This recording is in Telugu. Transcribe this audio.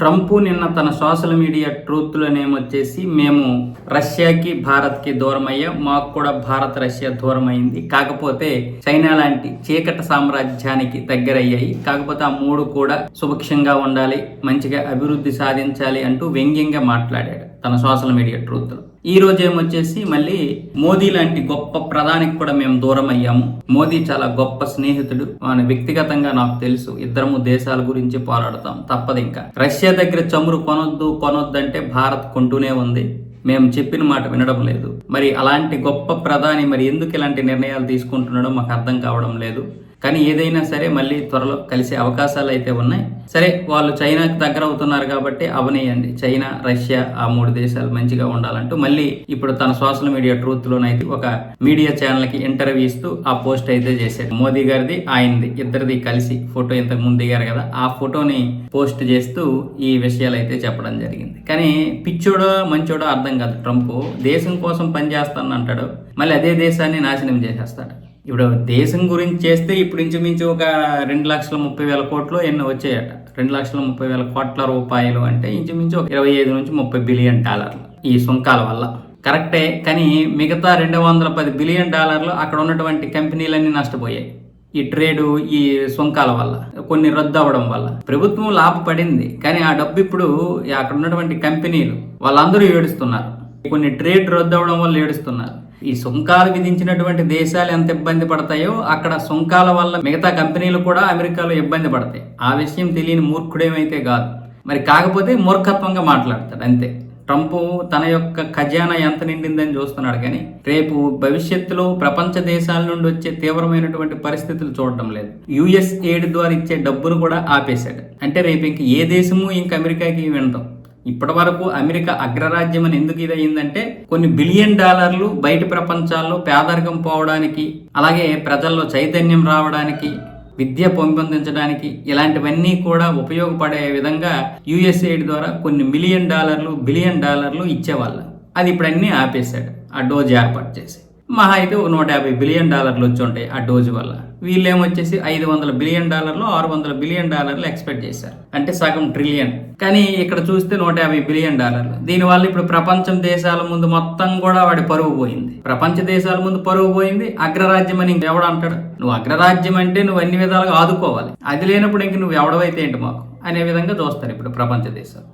ట్రంప్ నిన్న తన సోషల్ మీడియా ట్రూత్లోనేమొచ్చేసి మేము రష్యాకి భారత్కి దూరం అయ్యాం మాకు కూడా భారత్ రష్యా దూరం అయింది కాకపోతే చైనా లాంటి చీకట సామ్రాజ్యానికి దగ్గరయ్యాయి. కాకపోతే ఆ మూడు కూడా సుభిక్షంగా ఉండాలి మంచిగా అభివృద్ధి సాధించాలి అంటూ వ్యంగ్యంగా మాట్లాడాడు తన సోషల్ మీడియా ట్రూత్లో. ఈ రోజు ఏమొచ్చేసి మళ్ళీ మోదీ లాంటి గొప్ప ప్రధానికి కూడా మేము దూరం అయ్యాము. మోదీ చాలా గొప్ప స్నేహితుడు. ఆయన వ్యక్తిగతంగా నాకు తెలుసు. ఇద్దరము దేశాల గురించి పోరాడతాం. తప్పదు ఇంకా. రష్యా దగ్గర చమురు కొనొద్దు కొనొద్దు అంటే భారత్ కొంటూనే ఉంది. మేము చెప్పిన మాట వినడం లేదు. మరి అలాంటి గొప్ప ప్రధాని మరి ఎందుకు ఇలాంటి నిర్ణయాలు తీసుకుంటున్నాడో మాకు అర్థం కావడం లేదు. కానీ ఏదైనా సరే మళ్ళీ త్వరలో కలిసే అవకాశాలు అయితే ఉన్నాయి. సరే వాళ్ళు చైనాకి దగ్గర అవుతున్నారు కాబట్టి అవనేయండి. చైనా రష్యా ఆ మూడు దేశాలు మంచిగా ఉండాలంటూ మళ్ళీ ఇప్పుడు తన సోషల్ మీడియా ట్రూత్ లోనైతే ఒక మీడియా ఛానల్కి ఇంటర్వ్యూ ఇస్తూ ఆ పోస్ట్ అయితే చేశారు. మోదీ గారిది ఆయనది ఇద్దరిది కలిసి ఫోటో ఇంతకు ముందు దిగారు కదా ఆ ఫోటోని పోస్ట్ చేస్తూ ఈ విషయాలు అయితే చెప్పడం జరిగింది. కానీ పిచ్చోడో మంచోడో అర్థం కాదు. ట్రంప్ దేశం కోసం పనిచేస్తాను అంటాడు మళ్ళీ అదే దేశాన్ని నాశనం చేసేస్తాడు. ఇప్పుడు దేశం గురించి చేస్తే ఇప్పుడు ఇంచుమించు ఒక రెండు లక్షల ముప్పై వేల కోట్లు ఎన్నో వచ్చాయట. రెండు లక్షల ముప్పై వేల కోట్ల రూపాయలు అంటే ఇంచుమించు ఒక ఇరవై ఐదు నుంచి ముప్పై బిలియన్ డాలర్లు ఈ సుంకాల వల్ల. కరెక్టే కానీ మిగతా రెండు వందల పది బిలియన్ డాలర్లు అక్కడ ఉన్నటువంటి కంపెనీలన్నీ నష్టపోయాయి. ఈ ట్రేడు ఈ సుంకాల వల్ల కొన్ని రద్దు అవ్వడం వల్ల. ప్రభుత్వం లాభపడింది కానీ ఆ డబ్బు ఇప్పుడు అక్కడ ఉన్నటువంటి కంపెనీలు వాళ్ళందరూ ఏడుస్తున్నారు. కొన్ని ట్రేడ్ రద్దు అవ్వడం వల్ల ఏడుస్తున్నారు. ఈ సుంకాలు విధించినటువంటి దేశాలు ఎంత ఇబ్బంది పడతాయో అక్కడ సుంకాల వల్ల మిగతా కంపెనీలు కూడా అమెరికాలో ఇబ్బంది పడతాయి. ఆ విషయం తెలియని మూర్ఖుడేమైతే కాదు. మరి కాకపోతే మూర్ఖత్వంగా మాట్లాడతాడు అంతే. ట్రంప్ తన యొక్క ఖజానా ఎంత నిండిందని చూస్తున్నాడు కానీ రేపు భవిష్యత్తులో ప్రపంచ దేశాల నుండి వచ్చే తీవ్రమైనటువంటి పరిస్థితులు చూడడం లేదు. యుఎస్ ఎయిడ్ ద్వారా ఇచ్చే డబ్బును కూడా ఆపేశాడు. అంటే రేపు ఇంక ఏ దేశము ఇంక అమెరికాకి వినడం ఇప్పటి వరకు అమెరికా అగ్రరాజ్యం అని ఎందుకు ఇది అయిందంటే కొన్ని బిలియన్ డాలర్లు బయట ప్రపంచాల్లో పేదరికం పోవడానికి అలాగే ప్రజల్లో చైతన్యం రావడానికి విద్య పెంపొందించడానికి ఇలాంటివన్నీ కూడా ఉపయోగపడే విధంగా యుఎస్ఏడ్ ద్వారా కొన్ని మిలియన్ డాలర్లు బిలియన్ డాలర్లు ఇచ్చేవాళ్ళు. అది ఇప్పుడు అన్నీ ఆపేశాడు. ఆ డోజ్ ఏర్పాటు చేసి. మహా అయితే ఒక నూట యాభై బిలియన్ డాలర్లు వచ్చి ఉంటాయి ఆ డోజ్ వల్ల. వీళ్ళేమొచ్చేసి ఐదు వందల బిలియన్ డాలర్లు ఆరు వందల బిలియన్ డాలర్లు ఎక్స్పెక్ట్ చేశారు. అంటే సగం ట్రిలియన్ కానీ ఇక్కడ చూస్తే నూట యాభై బిలియన్ డాలర్లు. దీనివల్ల ఇప్పుడు ప్రపంచం దేశాల ముందు మొత్తం కూడా వాడి పరువు పోయింది. ప్రపంచ దేశాల ముందు పరువు పోయింది. అగ్రరాజ్యం అని ఎవడు అంటాడు? నువ్వు అగ్రరాజ్యం అంటే నువ్వు అన్ని విధాలుగా ఆదుకోవాలి. అది లేనప్పుడు ఇంక నువ్వు ఎవడవైతే ఏంటి మాకు? అనే విధంగా చూస్తారు ఇప్పుడు ప్రపంచ దేశాలు.